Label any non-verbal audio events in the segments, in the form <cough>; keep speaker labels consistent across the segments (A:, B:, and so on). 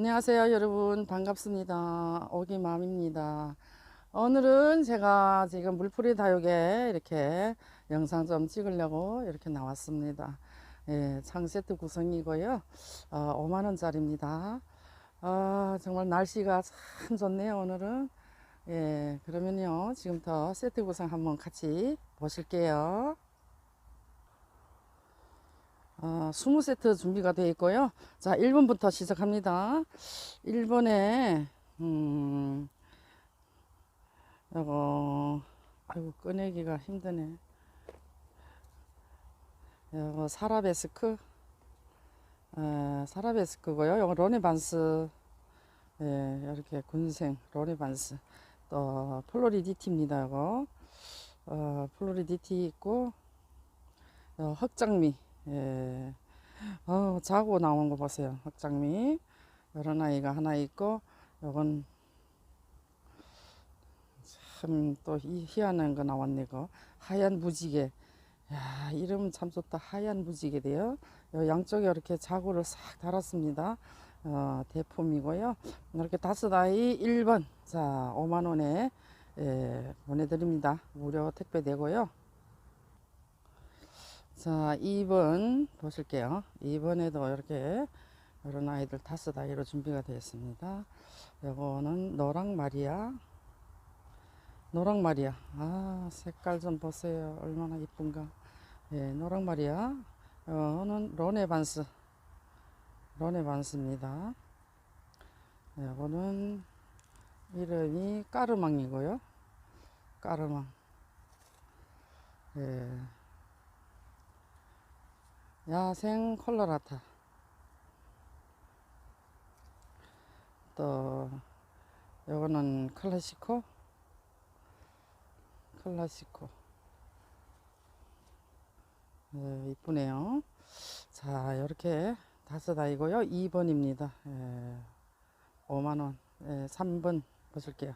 A: 안녕하세요 여러분. 반갑습니다. 오기맘입니다. 오늘은 제가 지금 물풀이 다육에 이렇게 영상 좀 찍으려고 이렇게 나왔습니다. 예, 창세트 구성이고요. 어, 5만원짜리입니다. 아, 정말 날씨가 참 좋네요 오늘은. 예, 그러면요 지금부터 세트 구성 한번 같이 보실게요 어, 20세트 준비가 되어 있고요. 자, 1번부터 시작합니다. 1번에, 음, 요거, 아이고, 꺼내기가 힘드네. 요거, 사라베스크, 에, 사라베스크고요. 요거, 로네반스, 예, 이렇게 군생, 로네반스. 또, 플로리디티입니다, 요거. 어, 플로리디티 있고, 어, 흑장미. 예. 어, 자고 나온 거 보세요. 흑장미. 이런 아이가 하나 있고, 요건 참 또 희한한 거 나왔네, 거. 하얀 무지개. 야, 이름 참 좋다. 하얀 무지개 돼요. 요 양쪽에 이렇게 자구를 싹 달았습니다. 어, 대품이고요. 이렇게 다섯 아이 1번. 자, 5만원에 예, 보내드립니다. 무료 택배 되고요. 자, 2번 보실게요. 2번에도 이렇게 이런 아이들 다섯 아이로 준비가 되어 있습니다. 요거는 노랑 마리아. 노랑 마리아. 아, 색깔 좀 보세요. 얼마나 이쁜가. 예, 노랑 마리아. 요거는 로네반스. 로네반스입니다. 요거는 이름이 까르망이고요. 까르망. 예. 야생 콜로라타 또 요거는 클래시코? 클래시코. 네, 이쁘네요. 자 이렇게 다섯 아이고요. 2번입니다. 예, 5만원. 예, 3번 보실게요.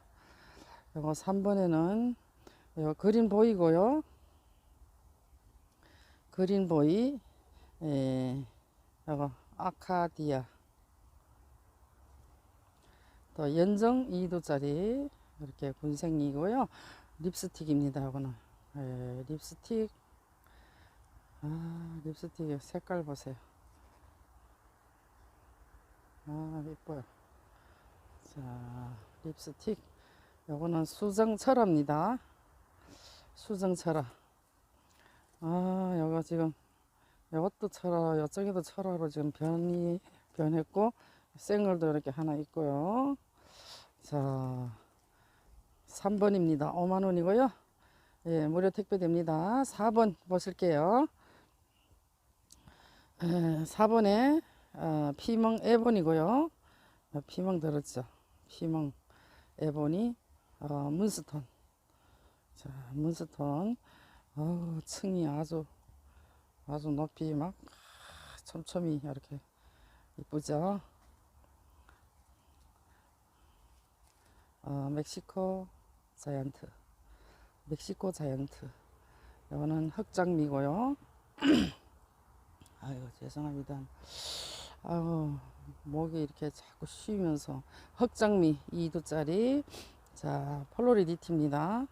A: 요거 3번에는 요 그린 보이고요. 그린 보이 예, 요거 아카디아. 또 연정 2도짜리 이렇게 군생이고요. 립스틱입니다 요거는. 예, 립스틱. 아 립스틱 색깔 보세요. 아 예뻐요. 자 립스틱. 요거는 수정철화입니다. 수정철화 아 요거 지금 이것도 철화, 이쪽에도 철화로 지금 변이 변했고 생얼도 이렇게 하나 있고요. 자, 3번입니다. 5만 원이고요. 예, 무료 택배 됩니다. 4번 보실게요. 에, 4번에 어, 피멍 에본이고요. 어, 피멍 들었죠. 피멍 에본이 어, 문스톤. 자, 문스톤. 어, 층이 아주 아주 높이 막 촘촘히 이렇게 이쁘죠. 어, 멕시코 자이언트, 멕시코 자이언트. 이거는 흑장미고요. <clears throat> 아유 죄송합니다. 아유 목이 이렇게 자꾸 쉬면서 흑장미 2도짜리 자 폴로리디티입니다.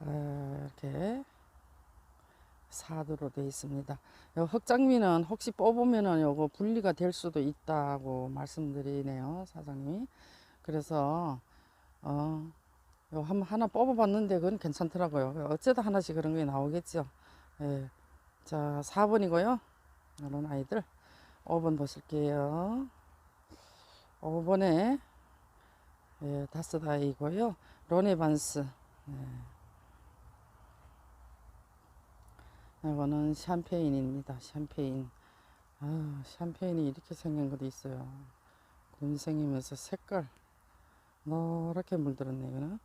A: 아, 이렇게 사도로 되어 있습니다. 요 흑장미는 혹시 뽑으면은 요거 분리가 될 수도 있다고 말씀드리네요, 사장님이. 그래서 어, 요 한, 하나 뽑아봤는데 그건 괜찮더라고요. 어쩌다 하나씩 그런 게 나오겠죠. 예. 자, 4번이고요. 이런 아이들. 5번 보실게요. 5번에 예, 다섯 아이고요. 로네반스. 예. 이거는 샴페인입니다. 샴페인. 아, 샴페인이 이렇게 생긴 것도 있어요. 군생이면서 색깔 노랗게 물들었네 이거는.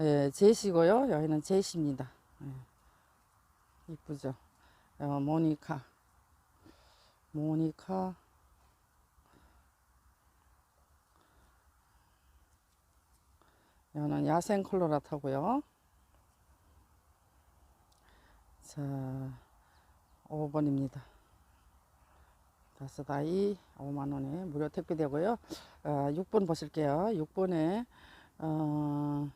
A: 예, 제시고요. 여기는 제시입니다. 예, 이쁘죠. 어, 모니카. 모니카. 이거는 야생 콜로라타고요. 자, 5번입니다. 다섯 아이 5만 원에 무료 택배 되고요. 아, 6번 보실게요. 6번에 어,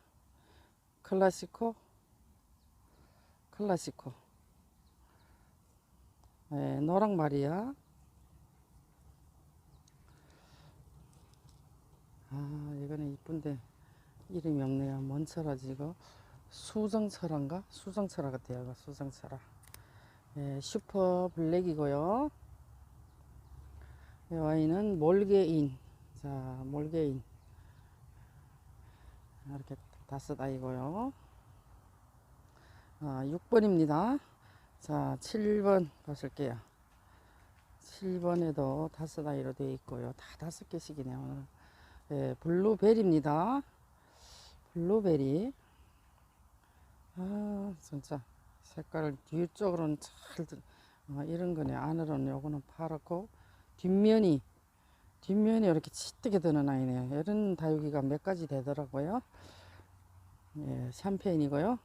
A: 클라시코 클라시코 네, 노랑 마리아 아 이거는 이쁜데 이름이 없네요. 뭔 철화지 이거 수정철화인가? 수정철화 같아요. 수정철화 예, 슈퍼 블랙이고요. 이 와인은 몰게인. 자, 몰게인. 이렇게 다섯 아이고요. 아, 6번입니다. 자, 7번 보실게요. 7번에도 다섯 아이로 되어 있고요. 다 다섯 개씩이네요. 예, 블루베리입니다. 블루베리. 아, 진짜. 색깔을 뒤쪽으로는 잘, 들- 어, 이런 거네. 안으로는 요거는 파랗고, 뒷면이, 뒷면이 이렇게 짙게 드는 아이네요. 이런 다육이가 몇 가지 되더라고요. 예, 샴페인이고요.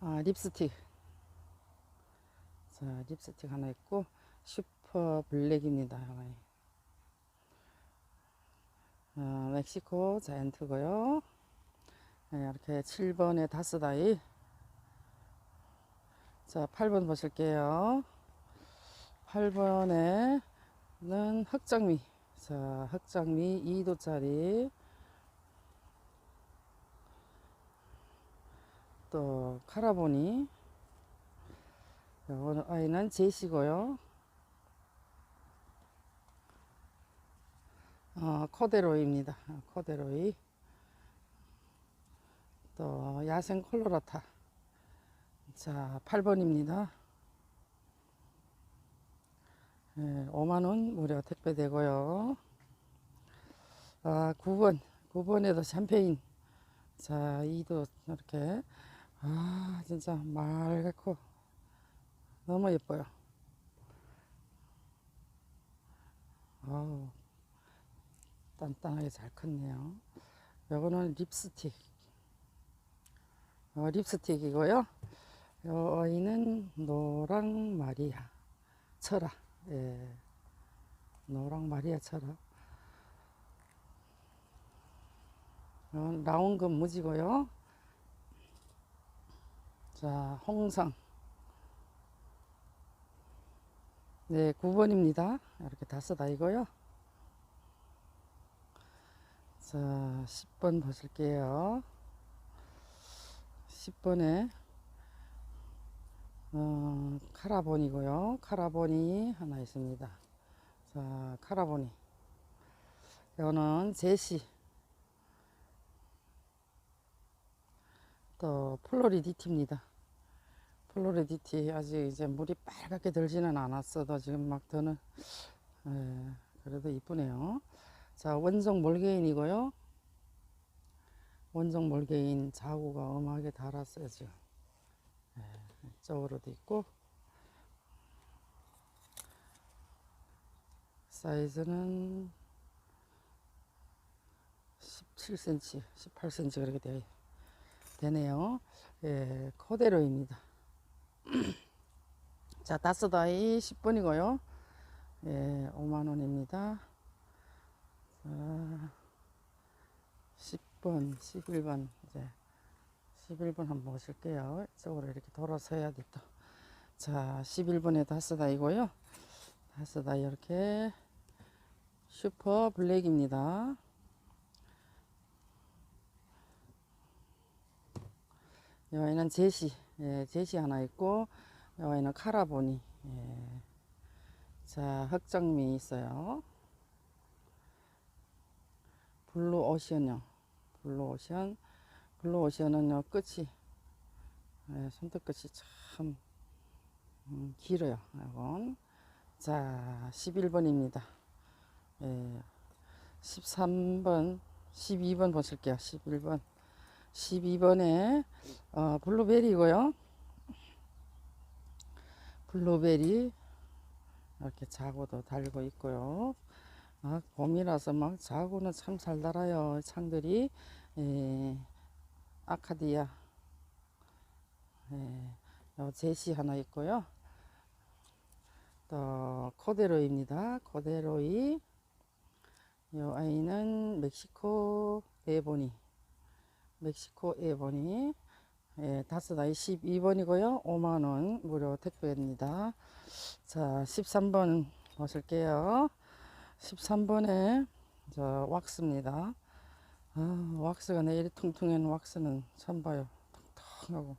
A: 아, 립스틱. 자, 립스틱 하나 있고, 슈퍼 블랙입니다. 어, 멕시코 자이언트고요. 네, 이렇게 7번에 다섯 아이. 자, 8번 보실게요. 8번에는 흑장미. 자, 흑장미 2도짜리. 또 카라보니. 요 아이는 제시고요. 어, 코데로이입니다. 어, 코데로이. 또 야생 콜로라타. 자, 8번입니다. 예, 5만원 무료 택배 되고요. 아, 9번. 9번에도 샴페인. 자, 이도 이렇게. 아, 진짜 맑고 너무 예뻐요. 아우, 단단하게 잘 컸네요. 요거는 립스틱. 어, 립스틱이고요. 요 아이는 노랑 마리아 철아. 예. 노랑 마리아 철아. 어, 라운금 무지고요. 자, 홍상. 네, 9번입니다. 이렇게 다섯 아이고요. 자, 10번 보실게요. 10번에 어, 카라본이고요. 카라본이 하나 있습니다. 자, 카라본이. 이거는 제시. 또 플로리디티입니다. 플로리디티 아직 이제 물이 빨갛게 들지는 않았어도 지금 막 드는 예, 그래도 이쁘네요. 자, 원종 몰개인이고요. 원종 몰개인 자구가 엄하게 달았어요, 지금. 예, 이쪽으로도 있고. 사이즈는 17cm, 18cm 그렇게 되, 되네요. 예, 코데로입니다. <clears throat> 자, 다섯 아이 10분이고요. 예, 5만원입니다. 자, 10번, 11번, 이제 11번 한번 보실게요. 이쪽으로 이렇게 돌아서야 돼 또. 자, 11번에 다섯 아이고요. 다섯 아이 이렇게 슈퍼 블랙입니다. 여기는 제시, 예, 제시 하나 있고, 여기는 카라보니, 예. 자, 흑장미 있어요. 블루 오션요. 블루 오션. 블루 오션은요, 끝이, 예, 손톱 끝이 참, 음, 길어요. 이건. 자, 11번입니다. 예, 13번, 12번 보실게요. 11번. 12번에, 어, 블루베리고요. 블루베리. 이렇게 자고도 달고 있고요. 아, 봄이라서 막 자고는 참 잘 달아요. 창들이. 예, 아카디아. 예, 요 제시 하나 있고요. 또또 코데로이입니다. 코데로이. 이 아이는 멕시코 에보니. 멕시코 에보니. 예, 다섯 아이 12번이고요. 5만원 무료 택배입니다. 자, 13번 보실게요. 13번에 저 왁스입니다. 아, 왁스가 내일이 퉁퉁한 왁스는 처음 봐요. 퉁퉁하고.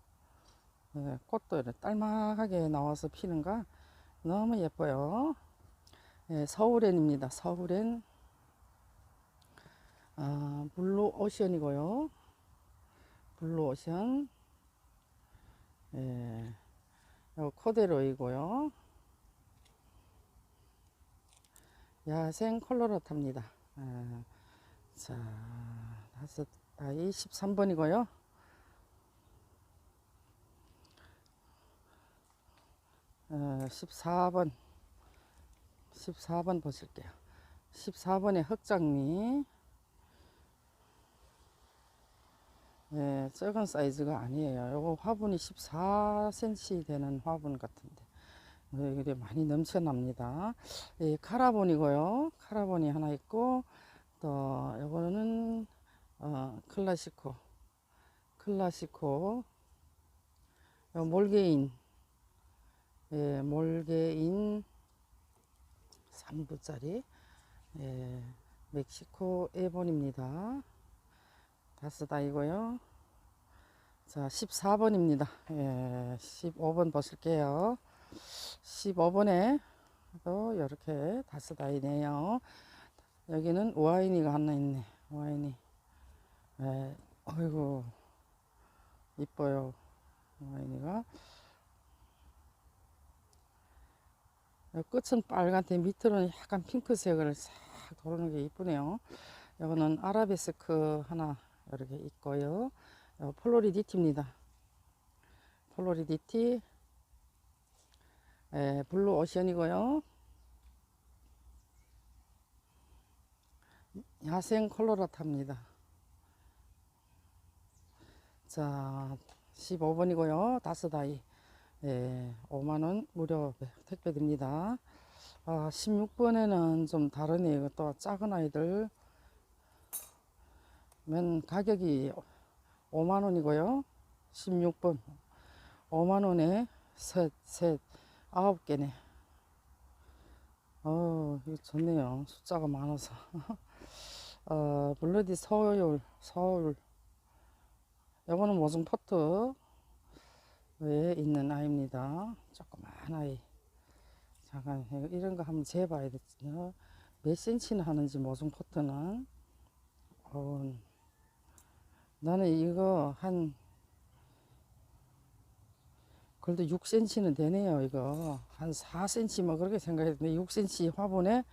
A: 예, 꽃도 이렇게 딸막하게 나와서 피는가 너무 예뻐요. 예, 서울엔입니다. 서울엔 아, 블루 오션이고요. 블루 오션. 예, 요 코데로이고요. 야생 콜로라타입니다. 아, 자, 다섯 아이 13번이고요. 어, 14번 14번 보실게요. 14번의 흑장미 예, 적은 사이즈가 아니에요. 요거 화분이 14cm 되는 화분 같은데 예, 이게 많이 넘쳐납니다. 예, 카라본이고요. 카라본이 하나 있고 또 요거는 어, 클라시코 클라시코 요 몰게인 예, 몰게인 3부짜리 예, 멕시코 에본입니다. 다섯 아이고요. 자, 14번입니다. 예, 15번 보실게요. 15번에 또 이렇게 다섯 아이네요. 여기는 와인이가 하나 있네. 와인이. 예, 어이구, 이뻐요. 요 끝은 빨간데 밑으로는 약간 핑크색을 싹 도는 게 이쁘네요. 이거는 아라베스크 하나 이렇게 있고요. 요 플로리디티입니다. 플로리디티 에, 블루 오션이고요. 야생 콜로라타입니다. 자, 15번이고요. 다섯 아이. 예, 5만원 무료 택배 드립니다. 아, 16번에는 좀 다르네요. 또 작은 아이들. 면 가격이 5만원이고요. 16번. 5만원에 셋, 셋, 아홉 개네. 어, 이거 좋네요. 숫자가 많아서. <laughs> 어, 블러디 서울, 서울. 요거는 모종 포트. 에 있는 아이입니다. 조그만 아이. 잠깐 이런 거 한번 재봐야 되죠. 몇 센치나 하는지 모종 포트는. 어, 나는 이거 한 그래도 6cm는 되네요. 이거 한 4cm 뭐 그렇게 생각했는데 6cm 화분에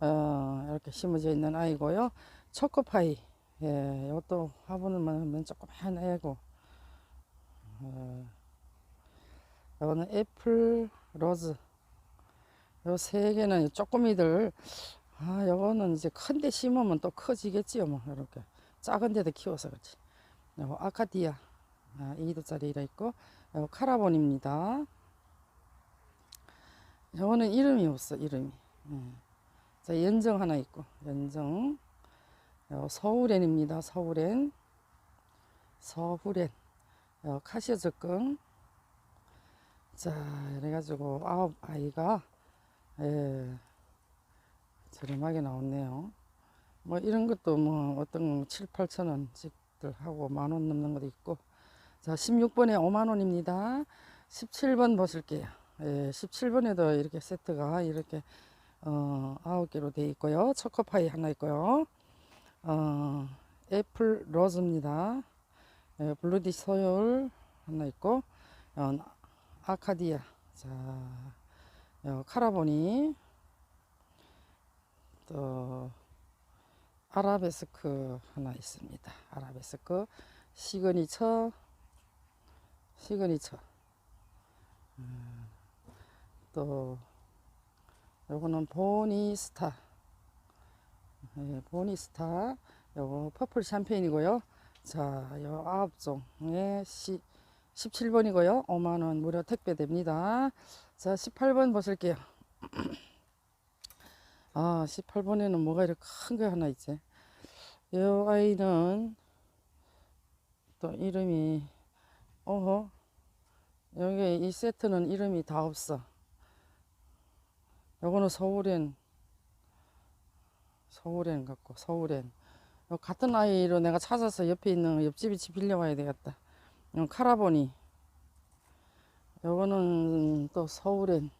A: 어, 이렇게 심어져 있는 아이고요. 초코파이. 예, 이것도 화분을 조그만 애고. 어, 이거는 애플 로즈 요 세 개는 쪼꼬미들 아 요거는 이제 큰데 심으면 또 커지겠지요 뭐 이렇게 작은 데도 키워서 그렇지 요거 아카디아 아, 2도짜리가 있고 요거 카라본입니다 요거는 이름이 없어 이름이 예. 자 연정 하나 있고 연정 요 서울엔입니다 서울엔 서울엔 요 카시오 적금 자, 이래가지고 아홉 아이가 예, 저렴하게 나왔네요. 뭐 이런 것도 뭐 어떤 7, 8천 원씩들 하고 만 원 넘는 것도 있고. 자, 16번에 5만 원입니다. 17번 보실게요. 예, 17번에도 이렇게 세트가 이렇게 어, 9개로 되어 있고요. 초코파이 하나 있고요. 어, 애플 로즈입니다. 예, 블루디 소율 하나 있고 어, 아카디아. 자, 요 카라보니. 또, 아라베스크 하나 있습니다. 아라베스크. 시그니처. 시그니처. 음, 또, 요거는 보니스타. 예, 보니스타. 요거 퍼플 샴페인이고요. 자, 요 아홉 종의 시, 17번이고요. 5만원 무료 택배 됩니다. 자, 18번 보실게요. <clears throat> 아, 18번에는 뭐가 이렇게 큰거 하나 있지. 이 아이는 또 이름이, 어허, 여기 이 세트는 이름이 다 없어. 요거는 서울엔, 서울엔 같고, 서울엔. 요 같은 아이로 내가 찾아서 옆에 있는 옆집이 집 빌려와야 되겠다. 요 카라보니. 요거는 또 서울엔.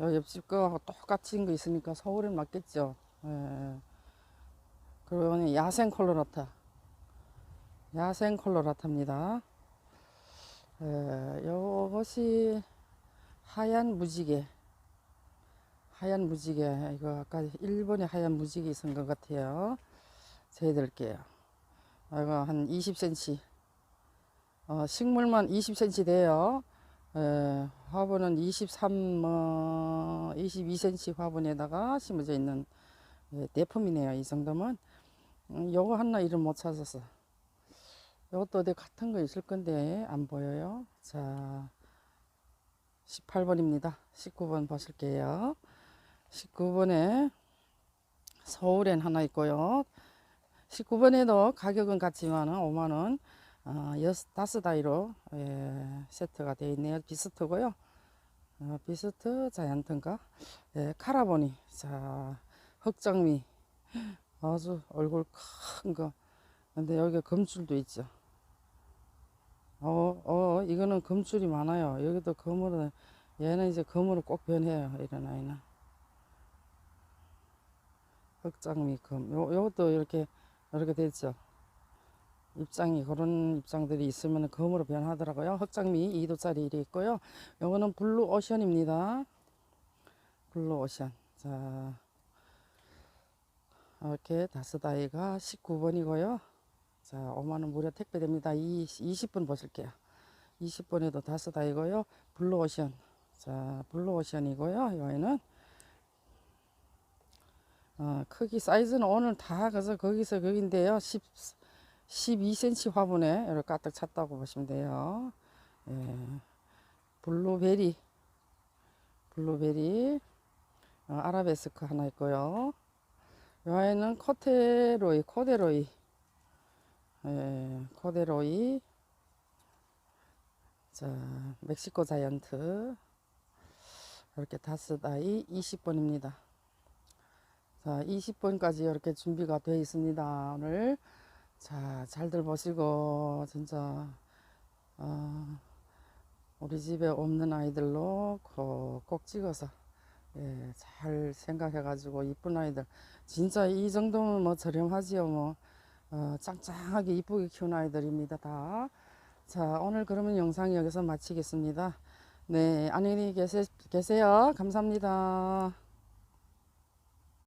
A: 요 옆집 거하고 똑같은 거 있으니까 서울엔 맞겠죠. 예, 예. 그리고 야생 콜로라타. 야생 콜로라타입니다. 예, 요것이 하얀 무지개. 하얀 무지개. 이거 아까 일본에 하얀 무지개 있은 것 같아요. 재드릴게요. 이거 한 20cm. 어, 식물만 20cm 돼요. 에, 화분은 23, 어, 22cm 화분에다가 심어져 있는 예, 대품이네요. 이 정도면. 음, 요거 하나 이름 못 찾았어. 요것도 어디 같은 거 있을 건데 안 보여요. 자, 18번입니다. 19번 보실게요. 19번에 서울엔 하나 있고요. 19번에도 가격은 같지만 5만원, 어, 아이로 예, 세트가 되어 있네요. 비스트고요. 어, 비스트 자이언트인가? 예, 카라보니. 자, 흑장미. 아주 얼굴 큰 거. 근데 여기 검줄도 있죠. 어, 어, 이거는 검줄이 많아요. 여기도 검으로, 얘는 이제 검으로 꼭 변해요. 이런 아이는. 흑장미 검. 요, 요것도 이렇게, 이렇게 됐죠. 입장이, 그런 입장들이 있으면 검으로 변하더라고요. 흑장미 2도짜리 일이 있고요. 요거는 블루 오션입니다. 블루 오션. 자, 이렇게 다섯 아이가 19번이고요. 자, 5만원 무료 택배됩니다. 20분 보실게요. 20번에도 다섯 아이고요. 블루 오션. 자, 블루 오션이고요. 여기는 어, 크기 사이즈는 오늘 다 가서 거기서 거긴데요. 10, 12cm 화분에 이렇게 가득 찼다고 보시면 돼요. 예. 블루베리, 블루베리, 어, 아라베스크 하나 있고요. 이 아이는 코테로이, 코데로이, 예, 코데로이, 자, 멕시코 자이언트, 이렇게 다섯 아이 20번입니다. 자, 20번까지 이렇게 준비가 되어 있습니다. 오늘. 자, 잘들 보시고, 진짜, 어, 우리 집에 없는 아이들로 꼭, 꼭 찍어서, 예, 잘 생각해 가지고, 이쁜 아이들. 진짜 이 정도면 뭐 저렴하지요, 뭐. 어, 짱짱하게 이쁘게 키운 아이들입니다, 다. 자, 오늘 그러면 영상 여기서 마치겠습니다. 네, 안녕히 계세, 계세요. 감사합니다.